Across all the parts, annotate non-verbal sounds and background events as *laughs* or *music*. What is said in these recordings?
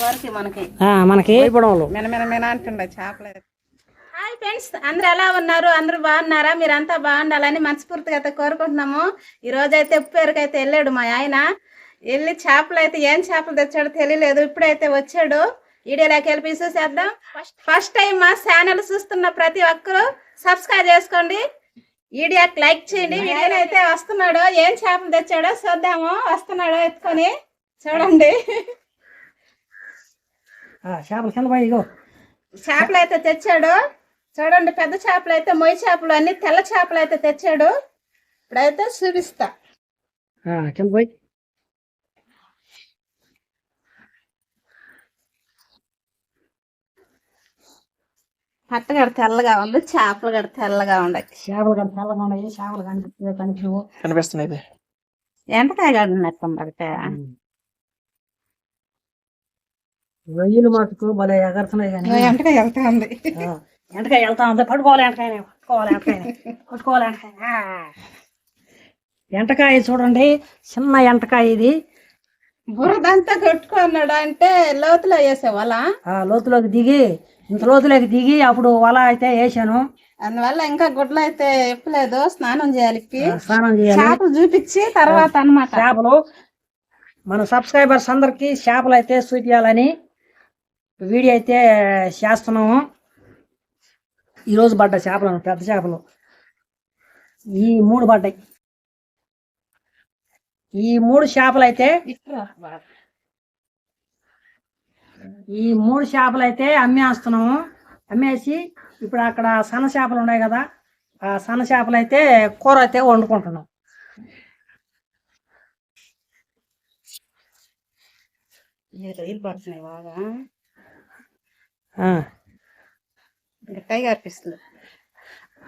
మనకి. Hi friends అందరూ ఎలా ఉన్నారు? అందరూ బాగున్నారా? మీరంతా బాగుండాలని మనస్ఫూర్తిగా అయితే కోరుకుంటున్నాము. ఈ రోజు అయితే ఉప్పేరుకు అయితే వెళ్ళాడు మా ఆయన. వెళ్ళి చేపలు అయితే ఏం చేపలు తెచ్చాడో తెలియలేదు. ఇప్పుడైతే వచ్చాడు. వీడియోలోకి వెళ్ళి చూసేద్దాం. ఫస్ట్ టైం మా ఛానల్ చూస్తున్న ప్రతి ఒక్కరూ సబ్స్క్రైబ్ చేసుకోండి. వీడియోకి లైక్ చేయండి. వీడియోలో అయితే వస్తున్నాడు. ఏం చేపలు తెచ్చాడో చూద్దాము. వస్తున్నాడు ఎత్తుకొని. చూడండి. చేపలు కింద పోయి ఇగో. చేపలు అయితే తెచ్చాడు. చూడండి పెద్ద చేపలు అయితే మొయ్యి చేపలు అన్ని తెల్ల చేపలు అయితే తెచ్చాడు. ఇప్పుడైతే చూపిస్తా. ఆ, కింద పోయి. పట్ట గడ తెల్లగా ఉంది చేపలు గడ తెల్లగా ఉన్నాయి. చేపలు కానీ తెల్లగా ఉన్నాయి చేపలు కనిపిస్తున్నాయి. ఇది. ఎంటకాయ గడ ఉన్నట్టు రొయ్యలు మటుకు భలే ఎగరుతున్నాయి కానీ. ఎంటకాయ వెళ్తా ఉంది ఎంటకాయ వెళ్తా ఉంది పట్టుకోవాలి ఎంటకాయ పట్టుకోవాలి పట్టుకోవాలి ఎంటకాయ చూడండి చిన్న ఎంటకాయ ఇది. బురదంతా కొట్టుకున్నాడు అంటే లోతులో వేసే వల. ఆ లోతులోకి దిగి ఇంత లోతులోకి దిగి అప్పుడు వల అయితే వేసాను. అందువల్ల ఇంకా గుడ్లు అయితే ఇప్పలేదు స్నానం చేయాలి స్నానం చేయాలి. చేపలు చూపించి తర్వాత అన్నమాట. చేపలు. మన సబ్స్క్రైబర్స్ అందరికి చేపలు అయితే చూపించాలని వీడియో అయితే చేస్తున్నాము ఈరోజు పడ్డ చేపలు పెద్ద చేపలు ఈ మూడు పడ్డాయి ఈ మూడు చేపలు అయితే ఈ మూడు చేపలు అయితే అమ్మేస్తున్నాము అమ్మేసి ఇప్పుడు అక్కడ సన్న చేపలు ఉన్నాయి కదా ఆ సన్న చేపలు అయితే కూర అయితే వండుకుంటున్నాం రొయ్యలు పడుతున్నాయి బాగా టైగర్ పిస్తులు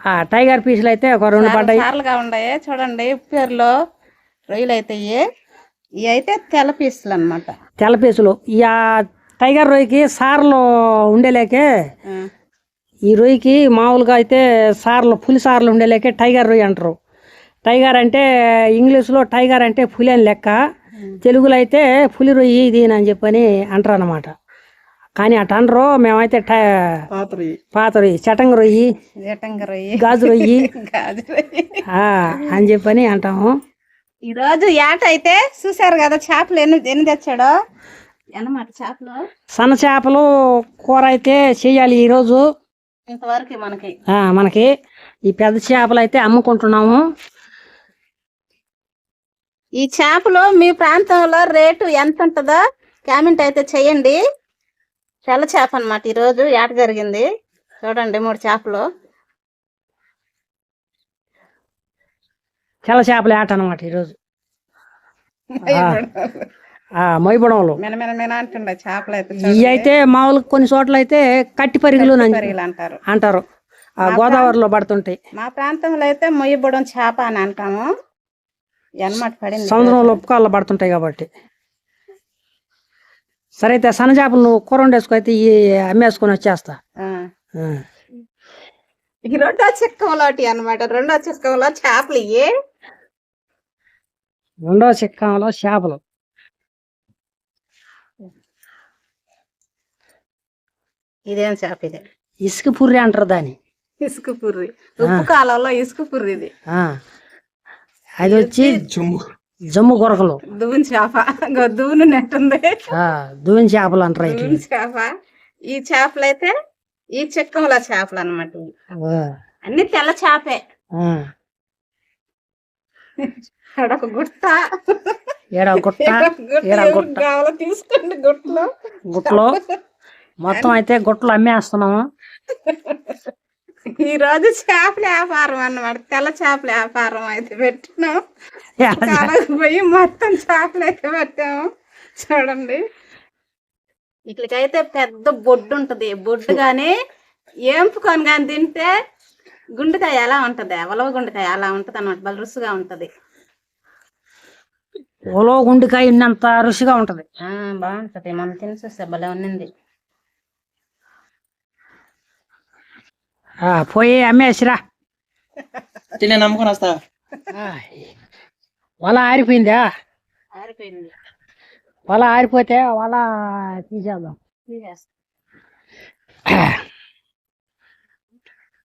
ఆ టైగర్ పీసులు అయితే ఒక రెండు పడ్డాయి. సార్లుగా ఉన్నాయి చూడండి ఉప్పేరులో రొయ్యలు అయితే ఇవి అయితే తెల్ల పీసులు అనమాట తెల్ల పీసులు ఆ టైగర్ రొయ్యకి సార్లు ఉండేలేకే. ఈ రొయ్యకి మామూలుగా అయితే సార్లు పులి సార్లు ఉండేలేకే టైగర్ రొయ్య అంటారు. టైగర్ అంటే ఇంగ్లీష్లో టైగర్ అంటే పులి అని లెక్క. తెలుగులో అయితే పులి రొయ్యి ఇది అని చెప్పని అంటారు అనమాట కానీ అటు అనరు మేమైతే టై పాతరి పాత రొయ్యి చటంగ రొయ్యి. గాజు రొయ్యి. అని చెప్పని అంటాము. ఈ రోజు ఏట అయితే చూసారు కదా చేపలు ఎన్ని ఎన్ని తెచ్చాడో? అన్నమాట చేపలు? సన్న చేపలు కూర అయితే చేయాలి ఈరోజు. ఇంతవరకు మనకి. ఆ, మనకి ఈ పెద్ద చేపలు అయితే అమ్ముకుంటున్నాము. ఈ చేపలు మీ ప్రాంతంలో రేటు ఎంత ఉంటుందో కామెంట్ అయితే చేయండి. తెల్ల చేప అనమాట ఈరోజు ఏట జరిగింది. చూడండి మూడు చేపలు. తెల్ల చేపలు ఆట అనమాట ఈరోజు చేపలు అయితే ఇవి అయితే మామూలుగా కొన్ని చోట్ల అయితే కట్టి పరిగెలు అంటారు. అంటారు. ఆ గోదావరిలో పడుతుంటాయి. మా ప్రాంతంలో అయితే మొయ్యబడం చేప అని అంటాము. ఎనమాట పడింది. సముద్రంలో ఉప్పుకాల్లో పడుతుంటాయి కాబట్టి. సరే అయితే సన్న చేపలు నువ్వు కూర వండేసుకో అయితే ఈ అమ్మేసుకొని వచ్చేస్తా. ఈ రెండో చిక్కంలోటి అన్నమాట. రెండో చిక్కంలో చేపలు ఇవి రెండో చిక్కంలో చేపలు. ఇదేం చేప ఇది? ఇసుక పుర్రి అంటారు దాన్ని. ఇసుక పుర్రి. ఉప్పు కాలంలో ఇసుక పుర్రి ఇది ఆ. అది వచ్చి జమ్ము జమ్ము కొరకలు. దువ్వుని చేప. దువ్వును నెట్టుంది దూని చేపలు అంటారు చేప. ఈ చేపలు అయితే ఈ చిక్కంలో చేపలు అనమాట అన్ని తెల్ల చేపే. గుట్ట. ఏడ గుట్ట? గుట్ట? తీసుకోండి గుట్టలో మొత్తం అయితే గుట్టలు అమ్మేస్తున్నాము. ఈ రోజు చేపల వ్యాపారం అన్నమాట. తెల్ల చేపల వ్యాపారం అయితే పెట్టినాం. కాలకు పోయి మొత్తం చేపలు అయితే పెట్టాము. చూడండి. ఇట్లకైతే పెద్ద బొడ్డు ఉంటది. బొడ్డు కానీ ఏంపుకొని కానీ తింటే గుండెకాయ ఎలా ఉంటది? ఉలవ గుండెకాయ అలా ఉంటది అన్నమాట. బల రుచిగా ఉంటది. ఓలో గుండెకాయ ఉన్నంత రుచిగా ఉంటది. ఆ, బాగుంటది. మనం తిని చూస్తే భలే ఉన్నింది. ఆ, పోయి అమ్మేసిరా. తినే నమ్ముకొని వస్తా. వల ఆరిపోయిందా? ఆరిపోయింది. వల ఆరిపోతే వల తీసేద్దాం.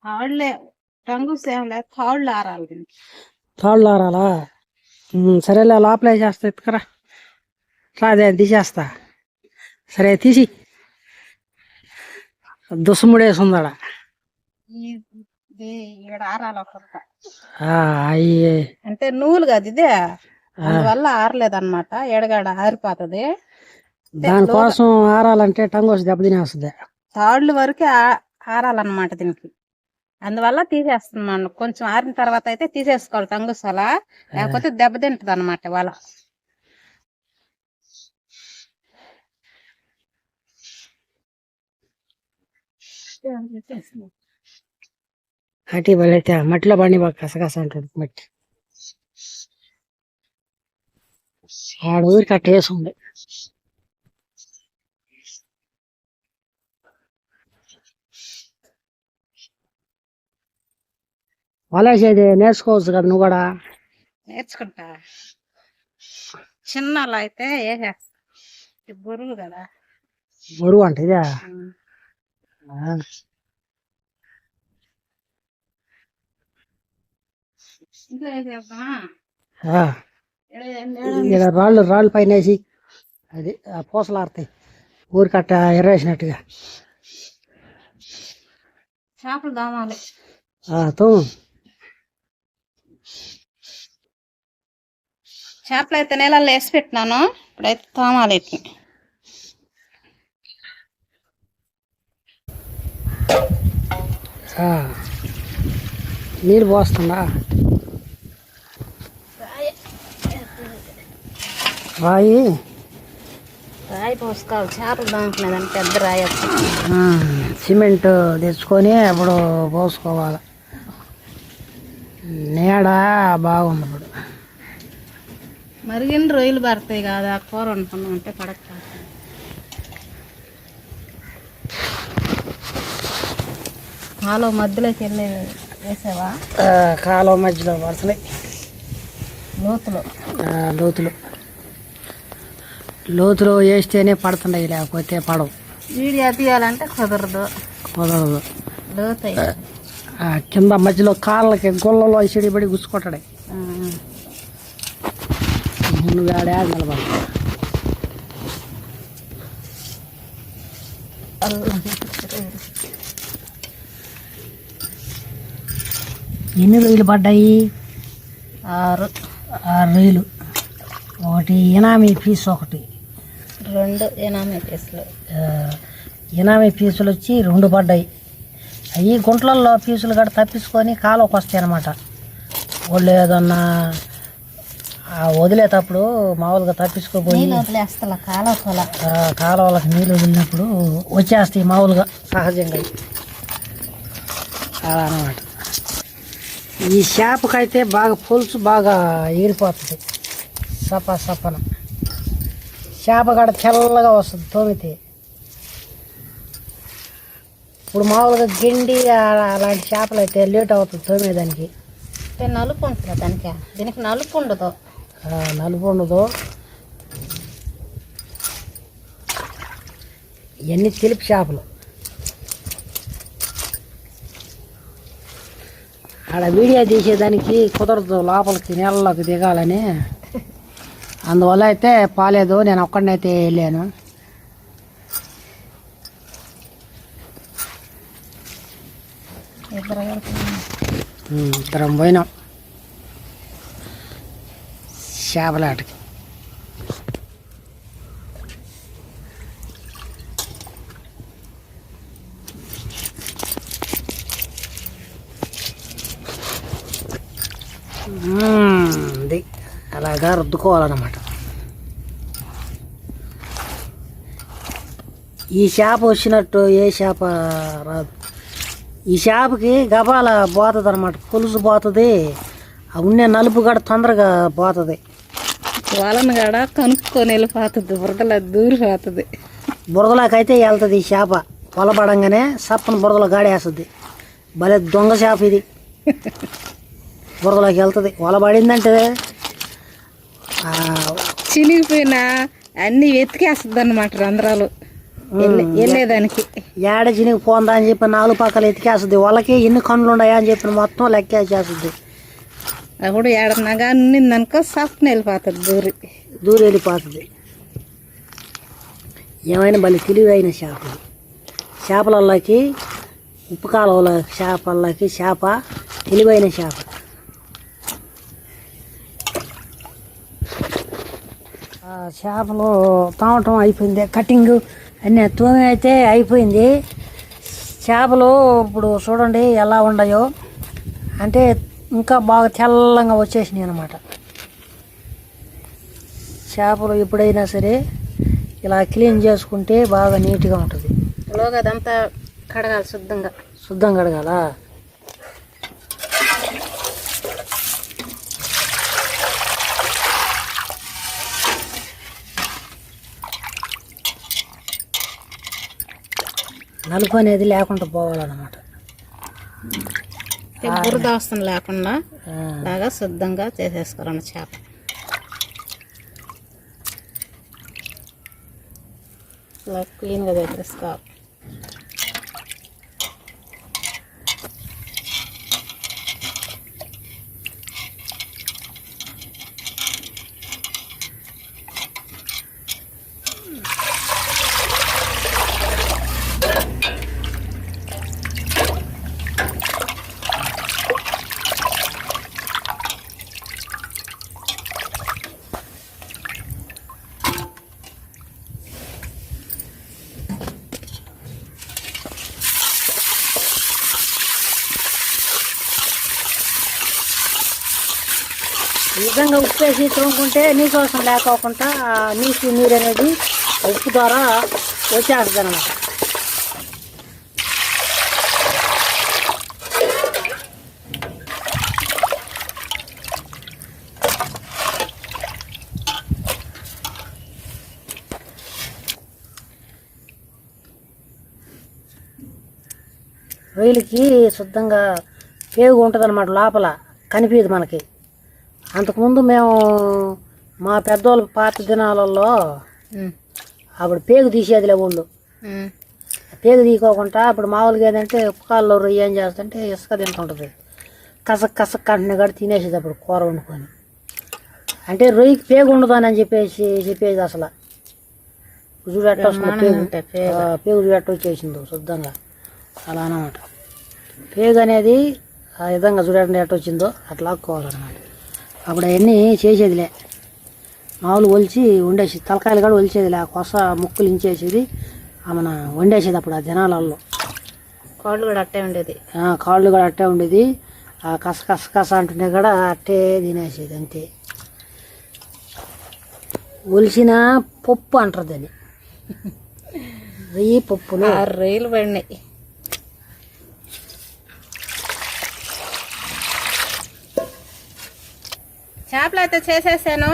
తాళ్ళే రంగు సేవలే తాళ్ళు ఆరాలి తాళ్ళు ఆరాలా? సరేలే లోపల వేసేస్తా ఎత్తుకరా. రాదే తీసేస్తా. సరే తీసి. దుస్ముడేసి ఉందాడ ఈడ ఆరాలి అయ్యి అంటే నూలు కదా ఇదే. అందువల్ల ఆరలేదన్నమాట. ఎడగాడ ఆరిపోతుంది. దానికోసం ఆరాలంటే టంగోసి దెబ్బతినేస్తుంది తాళ్ళు వరకే ఆ- ఆరాలన్నమాట దీనికి. అందువల్ల తీసేస్తున్నాను కొంచెం ఆరిన తర్వాత అయితే తీసేసుకోవాలి టంగుస్ వల లేకపోతే దెబ్బతింటది అనమాట అటు వెళ్ళైతే మట్టిలో బండి బాగా కసకస అంటుంది మట్టి. ఆడ ఊరికి అట్ట వేసి వలేసేది నేర్చుకోవచ్చు కదా నువ్వు కూడా? నేర్చుకుంటా. చిన్న అయితే బరువు కదా. బరువు అంట ఇదే? ఆ, ఇంకా వేసేద్దామా ఆ. ఈడ రాళ్ళు రాళ్ళు పైన వేసి అది ఆ పూసలు ఆడతాయి ఊరికట్ట ఎర్రేసినట్టుగా. చేపలు దోమాలి ఆ, తోము. చేపలు అయితే నీళ్ళల్లో వేసి పెట్టినాను. ఇప్పుడైతే తోమాలి వీటిని. నీళ్ళు పోస్తుందా రాయి. రాయి పోసుకోవాలి. చేపలు దోముకునేదాన్ని పెద్ద రాయి సిమెంట్ తెచ్చుకొని అప్పుడు పోసుకోవాలి. నీడ బాగుంది ఇప్పుడు. మరిగిన రొయ్యలు పడతాయి కదా కూర వండుకున్నాం అంటే పడక మాలో మధ్యలోకి వెళ్ళి వేసావా? ఆ, కాలువ మధ్యలో వరుసలే లోతులో. లోతులు. లోతులో వేస్తేనే పడుతున్నాయి లేకపోతే పడవు. వీడియో తీయాలంటే కుదరదు. కుదరదు. లోతై. కింద మధ్యలో కాళ్ళకి గొల్లలో సిడిబడి గుచ్చుకుంటాడు. నువ్వు ఆడే నిలబడి. ఎన్ని రొయ్యలు పడ్డాయి? ఆరు. ఆరు రొయ్యలు. ఒకటి ఇనామీ పీస్ ఒకటి. రెండు ఎనామీ పీసులు. ఆ, ఇనామీ పీసులు వచ్చి రెండు పడ్డాయి. అవి గుంట్లల్లో పీసులు గట్ట తప్పించుకొని కాలువకి వస్తాయి అన్నమాట వాళ్ళు ఏదన్నా వదిలేటప్పుడు మామూలుగా తప్పించుకోపోయి కాలువలకు నీళ్ళు వదిలినప్పుడు వచ్చేస్తాయి మామూలుగా సహజంగా. అలా అనమాట ఈ చేపకైతే బాగా పులుసు బాగా ఎగిరిపోతుంది. సప సపన. చేప కాడ తెల్లగా వస్తుంది తోమితే. ఇప్పుడు మామూలుగా గిండి అలాంటి చేపలు అయితే లేట్ అవుతుంది తోమేదానికి. నలుపు ఉంటుంది దానికి? దీనికి నలుపు ఉండదు. ఆ, నలుపు ఉండదు. ఇవన్నీ తెలుపు చేపలు. ఆడ వీడియో తీసేదానికి కుదరదు లోపలికి నీళ్ళలోకి దిగాలని. అందువల్ల అయితే పాలేదు నేను ఒక్కడినైతే వెళ్ళాను. ఇద్దరు పోయినాం. చేపలాటకి ఉమ్, ఇది అలాగా రుద్దుకోవాలన్నమాట ఈ చేప వచ్చినట్టు ఏ చేప రాదు. ఈ చేపకి గబాల పోతుంది అనమాట పులుసు పోతుంది. ఉండే నలుపు గడ తొందరగా పోతుంది. వాళ్ళని కాడ కనుక్కొని వెళ్ళిపోతుంది బురదలో దూరిపోతుంది బురదలోకైతే వెళ్తుంది ఈ చేప పొలపడంగానే సప్పన బురదలో గాడేస్తుంది. భలే దొంగ చేప ఇది. *laughs* బురదలోకి వెళ్తుంది. ఆ, చినిగిపోయిన అన్ని వెతికేస్తుంది అనమాట రంధ్రాలు వెళ్ళే- వెళ్ళేదానికి ఏడ చినికి పోందా అని చెప్పి నాలుగు పక్కల ఎతికేస్తుంది వాళ్ళకి ఎన్ని కన్నులు ఉన్నాయా అని చెప్పి మొత్తం లెక్కేసేస్తుంది. అప్పుడు ఏడనగా ఉన్నిందనుకో సఫ్న వెళ్ళిపోతుంది దూరి. దూరం వెళ్ళిపోతుంది. ఏమైనా మళ్ళీ తెలివైన చేపలు. చేపలలోకి ఉప్పు కాలువల చేపలకి చేప తెలివైన చేప. చేపలు తామటం అయిపోయింది కటింగ్ అన్నీ తూమి అయితే అయిపోయింది. చేపలు ఇప్పుడు చూడండి ఎలా ఉన్నాయో. అంటే ఇంకా బాగా తెల్లంగా వచ్చేసినాయి అనమాట చేపలు ఎప్పుడైనా సరే ఇలా క్లీన్ చేసుకుంటే బాగా నీట్గా ఉంటుంది. లోగా అదంతా కడగాలి శుద్ధంగా. శుద్ధం కడగాల? నలుపు అనేది లేకుండా పోవాలన్నమాట. బురద అవసరం లేకుండా బాగా శుద్ధంగా చేసేసుకోవాలి చేప. ఇలా క్లీన్గా పెట్టేసుకోవాలి ఈ విధంగా ఉప్పు వేసి తోముకుంటే నీసు అవసరం లేకోకుండా ఆ నీసు నీరు అనేది ఉప్పు ద్వారా వచ్చేస్తుంది అనమాట రొయ్యలకి శుద్ధంగా పేగు ఉంటుంది అనమాట లోపల కనిపించదు మనకి. అంతకుముందు మేము మా పెద్దోళ్ళ పాత దినాలలో. అప్పుడు పేగు తీసేదిలే ఊళ్ళు. పేగు తీసుకోకుండా అప్పుడు మామూలుగా ఏంటంటే ఉప్పకాల్లో రొయ్య ఏం చేస్తుంటే ఇసుక తింటుంటుంది. కసక్ కసక్ కంటిని కూడా తినేసేది అప్పుడు కూర వండుకొని. అంటే రొయ్యకి పేగు ఉండదు అని చెప్పేసి చెప్పేది అసలు. చూడు ఎట్ట వస్తుంది పేగు. పేగు. చూడు ఎట్ట వచ్చేసిందో శుద్ధంగా. అలా అన్నమాట. పేగు అనేది ఆ విధంగా చూడండి ఎట్ట వచ్చిందో అట్లా లాక్కోవాలన్నమాట అప్పుడు అవన్నీ చేసేదిలే. మామూలు ఒలిచి వండేసి తలకాయలు కూడా ఒలిచేదిలే. ఆ కొస ముక్కులు ఇంచేసేది మన వండేసేది అప్పుడు ఆ జనాలలో కాళ్ళు కూడా అట్టే ఉండేది. కాళ్ళు కూడా అట్టే ఉండేది. ఆ కస కస కస అంటుంటే కూడా అట్టే తినేసేది అంతే. ఒలిసిన పప్పు అంటారు దాన్ని వెయ్యి *laughs* పప్పులు. ఆరు రొయ్యలు పడినాయి. చేపలు అయితే చేసేసాను.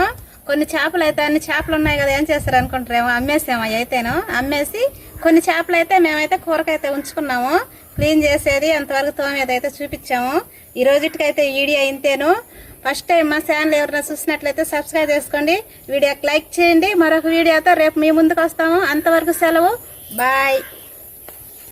కొన్ని చేపలు అయితే అన్ని చేపలు ఉన్నాయి కదా ఏం చేస్తారు అనుకుంటారేమో అమ్మేసాము అవి అయితేను. అమ్మేసి కొన్ని చేపలు అయితే మేమైతే కూరకైతే ఉంచుకున్నాము. క్లీన్ చేసేది అంతవరకు తోమేది అయితే చూపించాము. ఈ రోజుటికైతే వీడియో ఇంతేను. ఫస్ట్ టైం మా ఛానల్ ఎవరైనా చూసినట్లయితే సబ్స్క్రైబ్ చేసుకోండి. వీడియోకి లైక్ చేయండి. మరొక వీడియోతో రేపు మీ ముందుకు వస్తాము. అంతవరకు సెలవు. బాయ్